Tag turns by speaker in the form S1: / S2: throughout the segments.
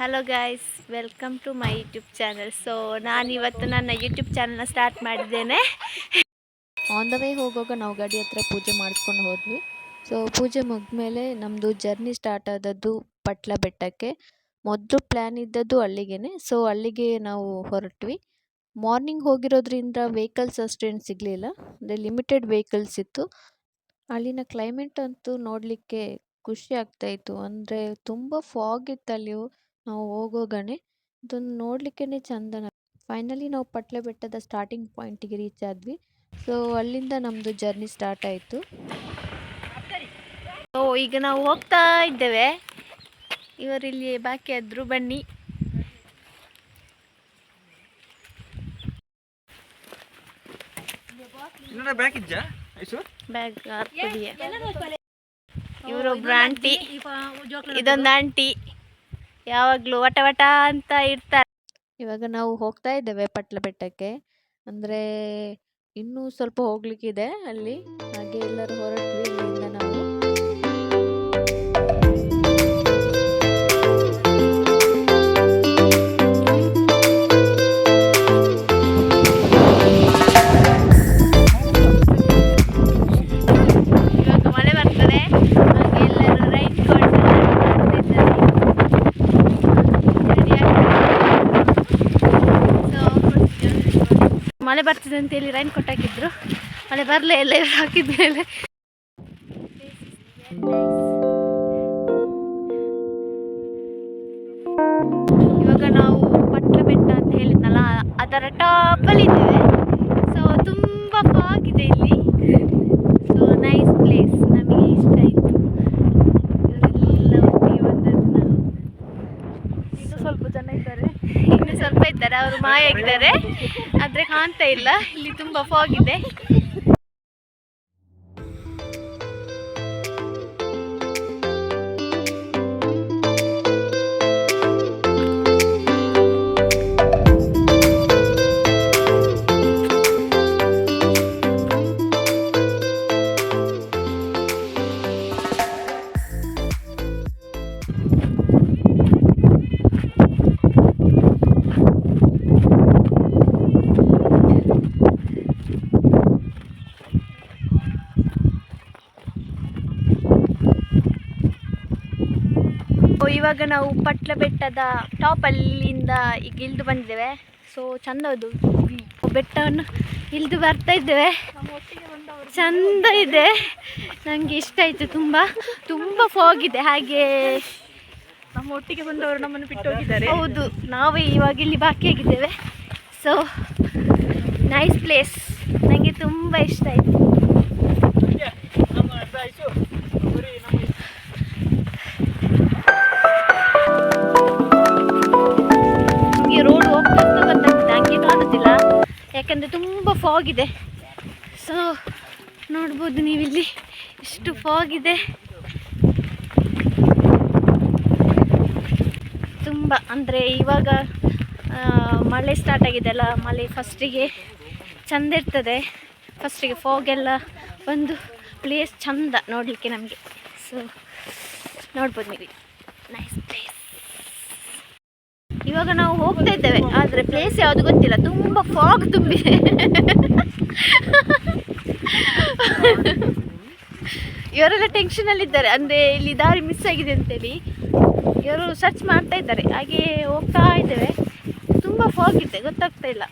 S1: Hello guys welcome to my YouTube channel so ನಾನು ಇವತ್ತು ನನ್ನ ಯೂಟ್ಯೂಬ್ ಚಾನಲ್ನ ಸ್ಟಾರ್ಟ್ ಮಾಡಿದ್ದೇನೆ.
S2: ಆನ್ ದ ವೇ ಹೋಗುವಾಗ ನಾವು ಗಾಡಿ ಹತ್ರ ಪೂಜೆ ಮಾಡಿಸ್ಕೊಂಡು ಹೋದ್ವಿ. ಸೊ ಪೂಜೆ ಮುಗಿದ್ಮೇಲೆ ನಮ್ಮದು ಜರ್ನಿ ಸ್ಟಾರ್ಟ್ ಆದದ್ದು ಪಟ್ಲ ಬೆಟ್ಟಕ್ಕೆ ಮೊದಲು ಪ್ಲ್ಯಾನ್ ಇದ್ದದ್ದು ಅಲ್ಲಿಗೇನೆ. ಸೊ ಅಲ್ಲಿಗೆ ನಾವು ಹೊರಟ್ವಿ. ಮಾರ್ನಿಂಗ್ ಹೋಗಿರೋದ್ರಿಂದ ವೆಹಿಕಲ್ಸ್ ಅಷ್ಟೇನು ಸಿಗಲಿಲ್ಲ. ಅಂದರೆ ಲಿಮಿಟೆಡ್ ವೆಹಿಕಲ್ಸ್ ಇತ್ತು. ಅಲ್ಲಿನ ಕ್ಲೈಮೇಟ್ ಅಂತೂ ನೋಡಲಿಕ್ಕೆ ಖುಷಿ ಆಗ್ತಾಯಿತ್ತು ಅಂದರೆ ತುಂಬ ಫಾಗ್ ಇತ್ತು ಅಲ್ಲಿ ನಾವು ಹೋಗೋಗಣೆ ಅದನ್ನು ನೋಡ್ಲಿಕ್ಕೇ ಚಂದ ಫೈನಲಿ ನಾವು ಪಟ್ಲೆ ಬೆಟ್ಟದ ಸ್ಟಾರ್ಟಿಂಗ್ ಪಾಯಿಂಟಿಗೆ ರೀಚ್ ಆದ್ವಿ. ಸೊ ಅಲ್ಲಿಂದ ನಮ್ಮದು ಜರ್ನಿ ಸ್ಟಾರ್ಟ್ ಆಯಿತು.
S1: ಸೊ ಈಗ ನಾವು ಹೋಗ್ತಾ ಇದ್ದೇವೆ. ಇವರಿಲ್ಲಿ ಬಾಕಿ ಆದ್ರು ಬನ್ನಿ.
S3: ಬ್ಯಾಗ್
S1: ಇವರೊಬ್ರು ಆಂಟಿ ಇದೊಂದು ಆಂಟಿ ಯಾವಾಗಲೂ ವಟ ವಟ ಅಂತ ಇರ್ತಾರೆ.
S2: ಇವಾಗ ನಾವು ಹೋಗ್ತಾ ಇದ್ದೇವೆ ಪಟ್ಲ ಬೆಟ್ಟಕ್ಕೆ ಅಂದ್ರೆ ಇನ್ನೂ ಸ್ವಲ್ಪ ಹೋಗ್ಲಿಕ್ಕಿದೆ ಅಲ್ಲಿ. ಹಾಗೆ ಎಲ್ಲರೂ ಹೊರಟ್ವಿ
S1: ಮಳೆ ಬರ್ತಿದೆ ಅಂತೇಳಿ ರೈನ್ ಕೋಟ್ ಹಾಕಿದ್ರು. ಮಳೆ ಬರಲೇ ಇಲ್ಲ ಹಾಕಿದ್ಮೇಲೆ. ಇವಾಗ ನಾವು ಪಟ್ಲ ಬೆಟ್ಟ ಅಂತ ಹೇಳಿದ್ನಲ್ಲ, ಅದರ ಟಾಪಲ್ಲಿ ಇದ್ದೇವೆ. ಸೊ ತುಂಬ ಫಾಗಿದೆ ಇದೆ ಇಲ್ಲಿ. ಸೊ ನೈಸ್ ಪ್ಲೇಸ್ ನಮಗೆ ಇಷ್ಟ ಆಯಿತು ಇವರೆಲ್ಲ ಒಟ್ಟಿಗೆ ಬಂದದ್ದು ನಾವು
S2: ಇನ್ನೂ ಸ್ವಲ್ಪ ಜನ ಇದ್ದಾರೆ
S1: ಇನ್ನು ಸ್ವಲ್ಪ ಇದ್ದಾರೆ ಅವರು ಮಾಯ ಇದ್ದಾರೆ ಆದರೆ ಕಾಣ್ತಾ ಇಲ್ಲ. ಇಲ್ಲಿ ತುಂಬಾ ಫಾಗ್ ಇದೆ. ಇವಾಗ ನಾವು ಪಟ್ಲ ಬೆಟ್ಟದ ಟಾಪ್ ಅಲ್ಲಿಂದ ಈಗ ಇಳಿದು ಬಂದಿದ್ದೇವೆ. ಸೊ ಚಂದ ಅದು. ಬೆಟ್ಟವನ್ನು ಇಳಿದು ಬರ್ತಾ ಇದ್ದೇವೆ. ಚಂದ ಇದೆ. ನನಗೆ ಇಷ್ಟ ಆಯಿತು ತುಂಬ. ತುಂಬ ಫೋಗಿದೆ ಹಾಗೆ
S2: ನಮ್ಮ ಒಟ್ಟಿಗೆ ಬಂದವರು ನಮ್ಮನ್ನು ಬಿಟ್ಟು ಹೋಗಿದ್ದಾರೆ.
S1: ಹೌದು ನಾವೇ ಇವಾಗ ಇಲ್ಲಿ ಬಾಕಿಯಾಗಿದ್ದೇವೆ ಸೊ ನೈಸ್ ಪ್ಲೇಸ್ ನನಗೆ ತುಂಬ ಇಷ್ಟ ಆಯಿತು. ಯಾಕಂದರೆ ತುಂಬ ಫಾಗ್ ಇದೆ. ಸೊ ನೋಡ್ಬೋದು ನೀವಿಲ್ಲಿ ಇಷ್ಟು ಫಾಗ್ ಇದೆ. ತುಂಬ, ಅಂದರೆ ಇವಾಗ ಮಳೆ ಸ್ಟಾರ್ಟ್ ಆಗಿದೆ ಅಲ್ಲ, ಮಳೆ ಫಸ್ಟಿಗೆ ಚಂದ ಇರ್ತದೆ. ಫಸ್ಟಿಗೆ ಫಾಗ್ ಎಲ್ಲ ಒಂದು ಪ್ಲೇಸ್ ಚಂದ ನೋಡಲಿಕ್ಕೆ ನಮಗೆ. ಸೊ ನೋಡ್ಬೋದು ನೀವು ನೈಸ್ ಪ್ಲೇಸ್ ಇವಾಗ ನಾವು ಹೋಗ್ತಾ ಇದ್ದೇವೆ, ಆದರೆ ಪ್ಲೇಸ್ ಯಾವುದು ಗೊತ್ತಿಲ್ಲ. ತುಂಬ ಫಾಗ್ ತುಂಬಿದೆ ಇವರೆಲ್ಲ ಟೆನ್ಷನಲ್ಲಿದ್ದಾರೆ ಅಂದರೆ ಇಲ್ಲಿ ದಾರಿ ಮಿಸ್ ಆಗಿದೆ ಅಂತೇಳಿ ಇವರು ಸರ್ಚ್ ಮಾಡ್ತಾ ಇದ್ದಾರೆ. ಹಾಗೆ ಹೋಗ್ತಾ ಇದ್ದೇವೆ. ತುಂಬ ಫಾಗ್ ಇದೆ, ಗೊತ್ತಾಗ್ತಾ ಇಲ್ಲ.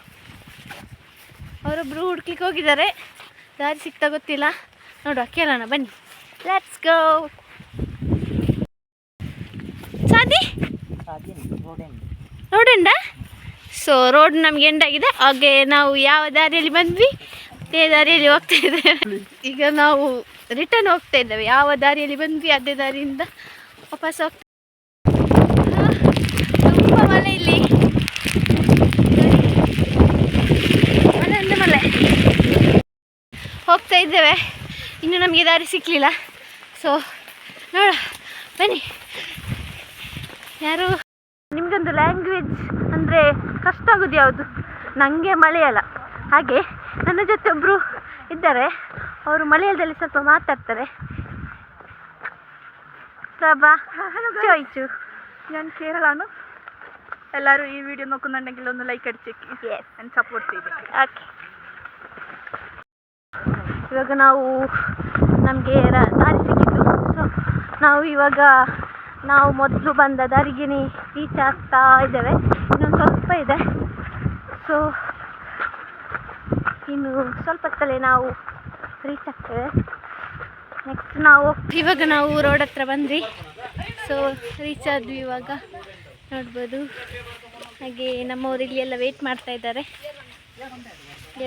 S1: ಅವರೊಬ್ಬರು ಹುಡ್ಕ್ಲಿಕ್ಕೆ ಹೋಗಿದ್ದಾರೆ. ದಾರಿ ಸಿಗ್ತಾ ಗೊತ್ತಿಲ್ಲ. ನೋಡುವ, ಕೇಳೋಣ, ಬನ್ನಿ. ಲೆಟ್ಸ್ ಗೋ ಸಾದಿ ಎಂಡ ಸೊ ರೋಡ್ ನಮ್ಗೆ ಆಗಿದೆ. ಹಾಗೆ ನಾವು ಯಾವ ದಾರಿಯಲ್ಲಿ ಬಂದ್ವಿ? ಅದೇ ದಾರಿಯಲ್ಲಿ ಹೋಗ್ತಾ ಇದ್ದೇವೆ. ಈಗ ನಾವು ರಿಟರ್ನ್ ಹೋಗ್ತಾ ಇದ್ದೇವೆ. ಯಾವ ದಾರಿಯಲ್ಲಿ ಬಂದ್ವಿ? ಅದೇ ದಾರಿಯಿಂದ ವಾಪಸ್ ಹೋಗ್ತಾ ತುಂಬ ಮಳೆ ಇಲ್ಲಿ. ಅಂದ್ರೆ ಮಳೆ. ಹೋಗ್ತಾ ಇದ್ದೇವೆ. ಇನ್ನು ನಮಗೆ ದಾರಿ ಸಿಕ್ಕಲಿಲ್ಲ ಸೊ ನೋಡ ಬನ್ನಿ. ಯಾರು ನಿಮಗೊಂದು ಲ್ಯಾಂಗ್ವೇಜ್ ಅಂದರೆ ಕಷ್ಟ ಆಗೋದು ಯಾವುದು? ನನಗೆ ಮಲಯಾಳ ಹಾಗೆ ನನ್ನ ಜೊತೆ ಒಬ್ಬರು ಇದ್ದಾರೆ. ಅವರು ಮಲಯಾಳದಲ್ಲಿ ಸ್ವಲ್ಪ ಮಾತಾಡ್ತಾರೆ. ಪ್ರಭಾ ചോദിച്ചു
S2: ನಾನು കേരളാണ്
S4: ಎಲ್ಲರೂ ಈ ವಿಡಿಯೋ നോക്കുന്നുണ്ടെങ്കിൽ ಒಂದು ಲೈಕ್ അടിച്ചേക്ക് ನಾನು ಸಪೋರ್ಟ್ ചെയ്ത്
S1: ಓಕೆ ಇವಾಗ ನಾವು ನಮಗೆ ದಾರಿ ಸಿಕ್ಕಿತ್ತು. ಸೊ ನಾವು ಇವಾಗ ನಾವು ಮೊದಲು ಬಂದ ದರ್ಗಿನಿ ರೀಚ್ ಆಗ್ತಾ ಇದ್ದೇವೆ. ಇನ್ನೊಂದು ಸ್ವಲ್ಪ ಇದೆ. ಸೊ ಇನ್ನು ಸ್ವಲ್ಪ ಹೊತ್ತಲ್ಲೇ ನಾವು ರೀಚ್ ಆಗ್ತೇವೆ. ನೆಕ್ಸ್ಟ್ ನಾವು ಇವಾಗ ನಾವು ರೋಡ್ ಹತ್ರ ಬಂದ್ವಿ. ಸೊ ರೀಚ್ ಆದ್ವಿ ಇವಾಗ. ನೋಡ್ಬೋದು. ಹಾಗೆ ನಮ್ಮ ಇಲ್ಲಿ ಎಲ್ಲ ವೆಯ್ಟ್ ಮಾಡ್ತಾ ಇದ್ದಾರೆ.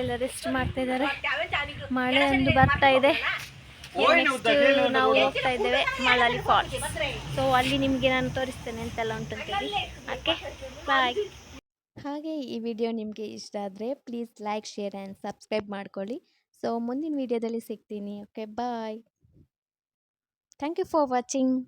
S1: ಎಲ್ಲ ರೆಸ್ಟ್ ಮಾಡ್ತಾ ಇದ್ದಾರೆ. ಮಳೆ ಒಂದು ಬರ್ತಾ ಇದೆ. ನಾವು ಹೋಗ್ತಾ ಇದ್ದೇವೆ ಮಳಲಿ ಫಾಲ್ಸ್ ಸೊ ಅಲ್ಲಿ ನಿಮಗೆ ನಾನು ತೋರಿಸ್ತೇನೆ ಎಂತೆಲ್ಲ ಉಂಟಂತೇಳಿ ಓಕೆ ಬಾಯ್
S2: ಹಾಗೆ ಈ ವಿಡಿಯೋ ನಿಮಗೆ ಇಷ್ಟ ಆದರೆ please like share and subscribe ಮಾಡ್ಕೊಳ್ಳಿ. ಸೊ ಮುಂದಿನ ವಿಡಿಯೋದಲ್ಲಿ ಸಿಗ್ತೀನಿ. Okay bye thank you for watching